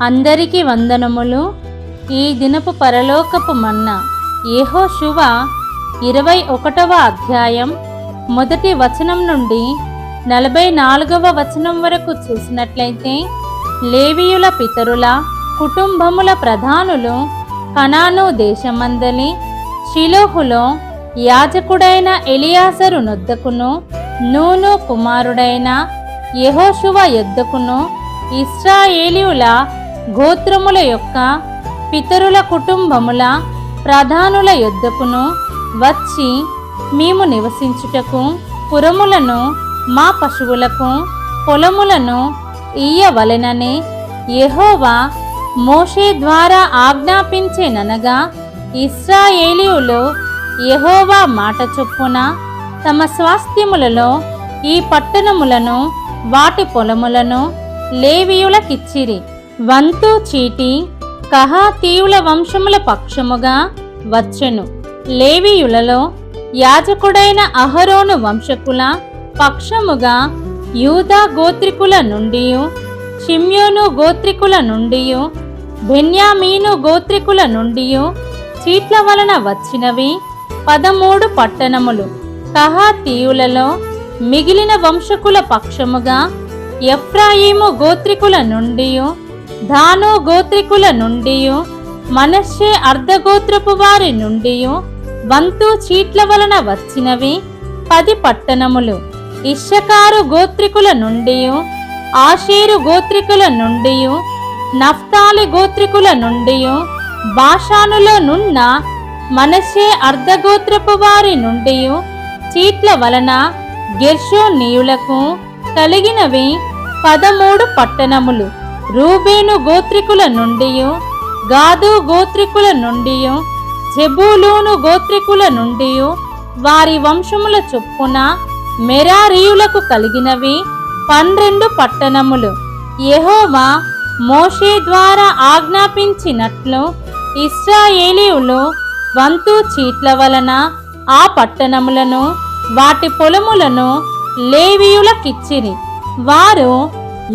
అందరికీ వందనములు. ఈ దినపు పరలోకపు మన్న ఏహో శువ ఇరవై ఒకటవ అధ్యాయం మొదటి వచనం నుండి నలభై నాలుగవ వచనం వరకు చూసినట్లయితే లేవియుల పితరుల కుటుంబముల ప్రధానులు కనాను దేశమందలి షిలోహులో యాజకుడైన ఎలియాసరు నొద్దకును నూను కుమారుడైన యహోశువ యొద్దకును ఇస్రాయేలీయుల గోత్రముల యొక్క పితరుల కుటుంబముల ప్రధానుల యొద్దకును వచ్చి మేము నివసించుటకు పురములను మా పశువులకు పొలములను ఇయ్యవలెనని యహోవా మోషే ద్వారా ఆజ్ఞాపించేననగా ఇస్రాయేలీయులు యహోవా మాట చొప్పున తమ స్వాస్థ్యములలో ఈ పట్టణములను వాటి పొలములను లేవీయులకిచ్చిరి. వంతు చీటి కహాతీయుల వంశముల పక్షముగా వచ్చెను. లేవీయులలో యాజకుడైన అహరోను వంశకుల పక్షముగా యూదా గోత్రికుల నుండి షిమ్యోను గోత్రికుల నుండి బెన్యామీను గోత్రికుల నుండి చీట్ల వలన వచ్చినవి పదమూడు పట్టణములు. కహాతీయులలో మిగిలిన వంశకుల పక్షముగా ఎఫ్రాయిము గోత్రికుల నుండి ధాను గోత్రికుల నుండి మనస్సే అర్ధగోత్రపు వారి నుండి వంతు చీట్ల వలన వచ్చినవి పది పట్టణములు. ఇషకారు గోత్రికుల నుండి ఆషేరు గోత్రికుల నుండి నఫ్తాలి గోత్రికుల నుండి భాషానులో నున్న మనషే అర్ధగోత్రపు వారి నుండి చీట్ల వలన గెర్షోనీయులకు కలిగినవి పదమూడు పట్టణములు. రూబేను గోత్రికుల నుండి గాదు గోత్రికుల నుండి జెబూలూను గోత్రికుల నుండి వారి వంశముల చొప్పున మెరారీయులకు కలిగినవి పన్నెండు పట్టణములు. యహోవా మోషే ద్వారా ఆజ్ఞాపించినట్లు ఇస్రాయేలీయులు వంతు చీట్ల వలన ఆ పట్టణములను వాటి పొలములను లేవీయులకిచ్చిరి. వారు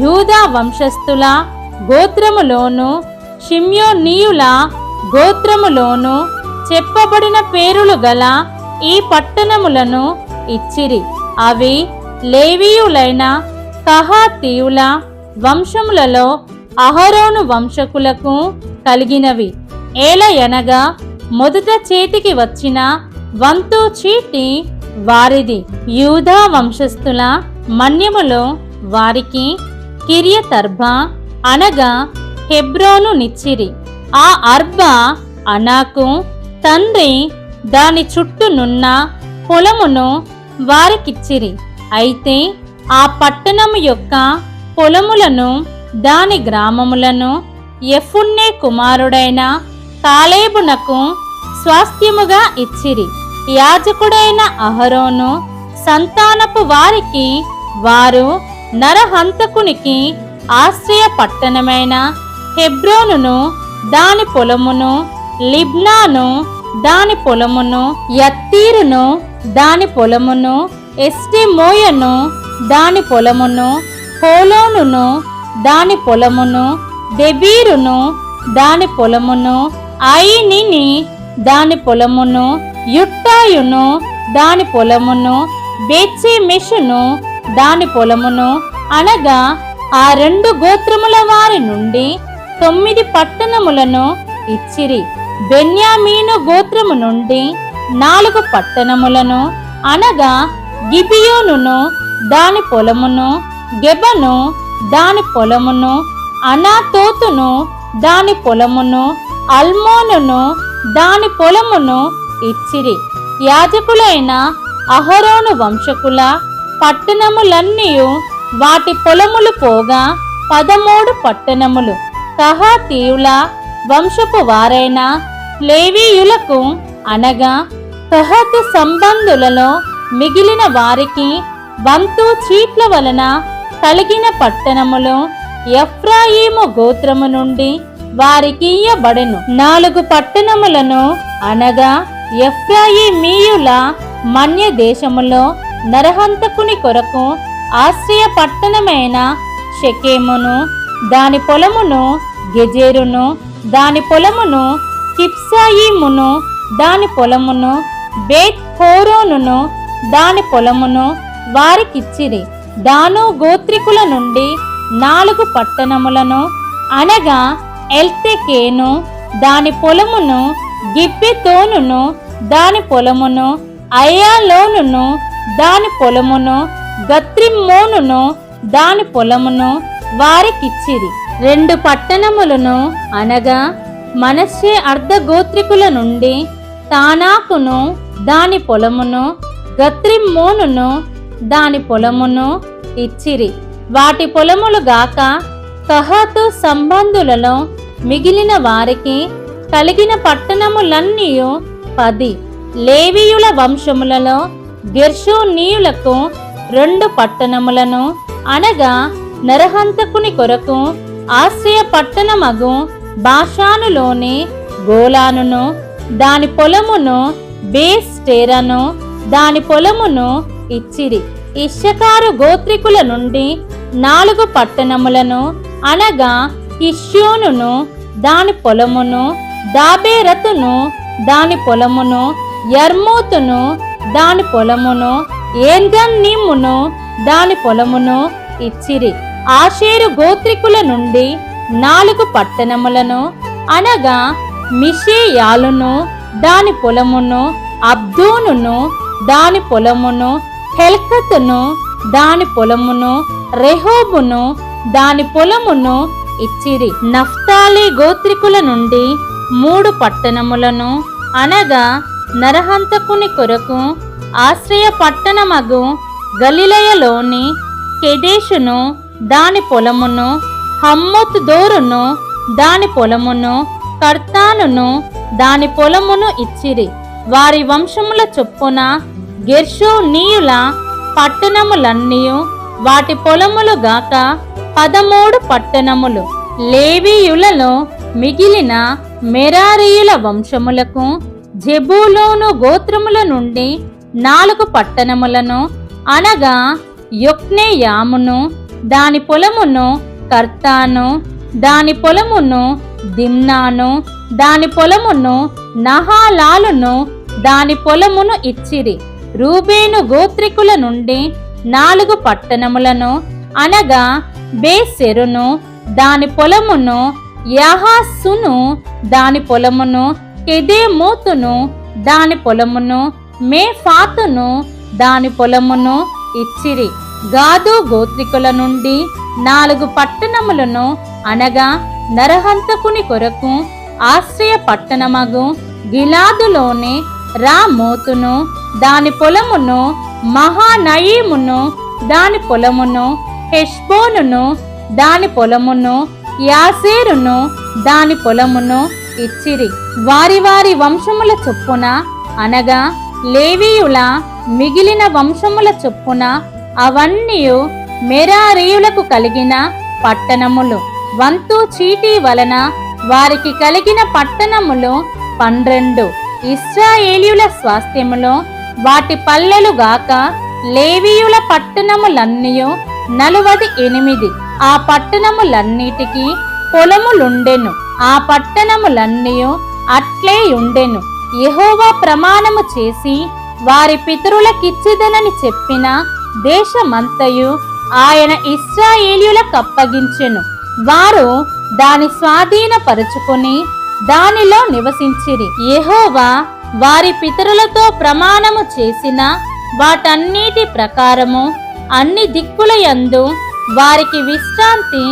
యూదా వంశస్థుల గోత్రములోను షిమ్యోనీయుల గోత్రములోను చెప్పబడిన పేరులు గల ఈ పట్టణములను ఇచ్చిరి. అవి లేవీయులైన కహాతీయుల వంశములలో అహరోను వంశకులకు కలిగినవి. ఏలయనగా మొదట చేతికి వచ్చిన వంతు చీటి వారిది. యూదా వంశస్థుల మన్యములో వారికి కిరియతర్భ అనగా హెబ్రోను నిచ్చిరి. ఆ అర్బ అనాకు తండ్రి దాని చుట్టూనున్న పొలమును వారికిచ్చిరి. అయితే ఆ పట్టణము యొక్క పొలములను దాని గ్రామములను ఎఫున్నే కుమారుడైన కాలేబునకు స్వాస్థ్యముగా ఇచ్చిరి. యాజకుడైన అహరోను సంతానపు వారికి వారు నరహంతకునికి ఆశ్రయ పట్టణమైన హెబ్రోనును దాని పొలమును లిబ్నాను దాని పొలమును యత్తీరును దాని పొలమును ఎస్టిమోయను దాని పొలమును హోలోనును దాని పొలమును దెబీరును దాని పొలమును ఐనిని దాని పొలమును యుట్టాయును దాని పొలమును బెత్షెమెషును దాని పొలమును అనగా ఆ రెండు గోత్రముల వారి నుండి తొమ్మిది పట్టణములను ఇచ్చిరి. బెన్యామీను గోత్రము నుండి నాలుగు పట్టణములను అనగా గిబియోనును దాని పొలమును గెబను దాని పొలమును అనాతోతును దాని పొలమును అల్మోనును దాని పొలమును ఇచ్చిరి. యాజకులైన అహరోను వంశకుల పట్టణములన్నీ వాటి పొలములు పోగా పదమూడు పట్టణములు. కహాతీయుల వంశపు వారైన లేవీయులకు అనగా కహతు సంబంధులలో మిగిలిన వారికి వంతు చీట్ల వలన కలిగిన పట్టణములు ఎఫ్రాయిము గోత్రము నుండి వారికి ఇయ్యబడెను. నాలుగు పట్టణములను అనగా ఎఫ్రాయిమీయుల మన్య దేశములో నరహంతకుని కొరకు ఆశ్రయ పట్టణమైన షకేమును దాని పొలమును గెజేరును దాని పొలమును కిప్సాయిమును దాని పొలమును బేత్ హోరోనును దాని పొలమును వారికిచ్చిరి. దాను గోత్రికుల నుండి నాలుగు పట్టణములను అనగా ఎల్తెకేను దాని పొలమును గిబ్బెతోనును దాని పొలమును అయ్యాలోనును దాని పొలమును గత్రిమ్మోనును దాని పొలమును వారికిచ్చిరి. రెండు పట్టణములను అనగా మనస్సే అర్ధగోత్రికుల నుండి తానాకును దాని పొలమును గత్రిమ్మోనును దాని పొలమును ఇచ్చిరి. వాటి పొలములు గాక కహాతు సంబంధులలో మిగిలిన వారికి కలిగిన పట్టణములన్నీ పది. లేవీయుల వంశములలో గెర్షోనీయులకు రెండు పట్టణములను అనగా నరహంతకుని కొరకు ఆశ్రయ పట్టణమగు బాషానులోని గోలానును దాని పొలమును బేస్ టేరను దాని పొలమును ఇచ్చిరి. ఇష్యకారు గోత్రికుల నుండి నాలుగు పట్టణములను అనగా ఇష్యోనును దాని పొలమును దాబేరతును దాని పొలమును యర్మూతును దాని పొలమును ఏన్గన్నీమును దాని పొలమును ఇచ్చిరి. ఆషేరు గోత్రికుల నుండి నాలుగు పట్టణములను అనగా మిషేయాలును దాని పొలమును అబ్దోనును దాని పొలమును హెల్కతును దాని పొలమును రెహోబును దాని పొలమును ఇచ్చిరి. నఫ్తాలి గోత్రికుల నుండి మూడు పట్టణములను అనగా నరహంతకుని కొరకు ఆశ్రయ పట్టణమగు గలిలయలోని కెదేషును దాని పొలమును హమ్మత్ దోరును దాని పొలమును కర్తానును దాని పొలమును ఇచ్చిరి. వారి వంశముల చొప్పున గెర్షోనీయుల పట్టణములన్నీ వాటి పొలములు గాక పదమూడు పట్టణములు. లేవీయులలో మిగిలిన మెరారీయుల వంశములకు జెబూలోను గోత్రముల నుండి నాలుగు పట్టణములను అనగా యొక్నేయామును దాని పొలమును కర్తాను దాని పొలమును దిమ్నాను దాని పొలమును నహాలాలును దాని పొలమును ఇచ్చిరి. రూబేను గోత్రికుల నుండి నాలుగు పట్టణములను అనగా బేసెరును దాని పొలమును యాహాసును దాని పొలమును ఎదేమోతును దాని పొలమును మేఫాతును దాని పొలమును ఇచ్చిరి. గాదు గోత్రికుల నుండి నాలుగు పట్టణములను అనగా నరహంతకుని కొరకు ఆశ్రయ పట్టణమగు గిలాదులోని రామోతును దాని పొలమును మహానయీమును దాని పొలమును హెష్బోనును దాని పొలమును యాసేరును దాని పొలమును ఇచ్చిరి. వారి వారి వంశముల చొప్పున అనగా లేవీయుల మిగిలిన వంశముల చొప్పున అవన్నీ మెరారీయులకు కలిగిన పట్టణములు. వంతు చీటీ వలన వారికి కలిగిన పట్టణములు పన్నెండు. ఇస్రాయేలీయుల స్వాస్థ్యములో వాటి పల్లెలు గాక లేవీయుల పట్టణములన్నీ నలువది ఎనిమిది. ఆ పట్టణములన్నిటికీ పొలములుండెను. ఆ పట్టణములన్నీ అట్లే ఉండెను. యహోవా ప్రమాణము చేసి వారి పితరులకిచ్చిదనని చెప్పిన దేశమంతయు ఆయన ఇస్రాయేలీయులకు అప్పగించెను వారు దాని స్వాధీనపరుచుకొని దానిలో నివసించిరి. యహోవా వారి పితరులతో ప్రమాణము చేసిన వాటన్నిటి ప్రకారము అన్ని దిక్కుల యందు వారికి విశ్రాంతి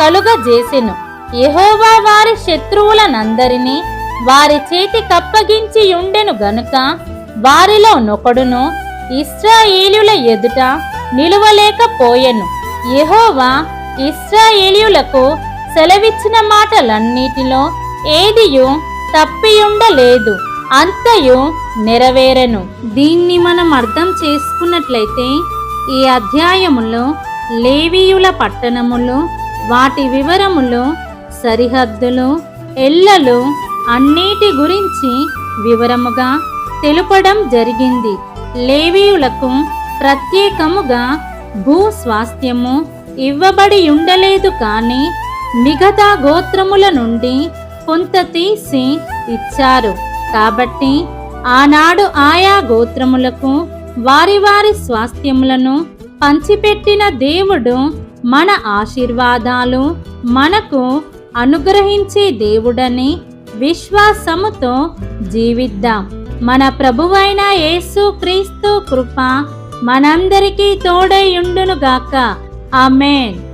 కలుగజేసెను. యహోవా వారి శత్రువులనందరినీ వారి చేతి కప్పగించి ఉండెను గనుక వారిలో నొకడును ఇస్రాయేలుల ఎదుట నిలువలేకపోయెను. యహోవా ఇస్రాయేలులకు సెలవిచ్చిన మాటలన్నిటిలో ఏదియు తప్పియుండలేదు అంతయు నెరవేరను. దీన్ని మనం అర్థం చేసుకున్నట్లయితే ఈ అధ్యాయములో లేవీయుల పట్టణములు వాటి వివరములు సరిహద్దులు ఎల్లలు అన్నిటి గురించి వివరముగా తెలుపడం జరిగింది. లేవీయులకు ప్రత్యేకముగా భూ స్వాస్థ్యము ఇవ్వబడి ఉండలేదు కానీ మిగతా గోత్రముల నుండి కొంత తీసి ఇచ్చారు. కాబట్టి ఆనాడు ఆయా గోత్రములకు వారి వారి స్వాస్థ్యములను పంచిపెట్టిన దేవుడు మన ఆశీర్వాదాలు మనకు అనుగ్రహించే దేవుడని విశ్వాసముతో జీవిద్దాం. మన ప్రభువైన యేసు క్రీస్తు కృప మనందరికీ తోడై ఉండునుగాక. ఆమెన్.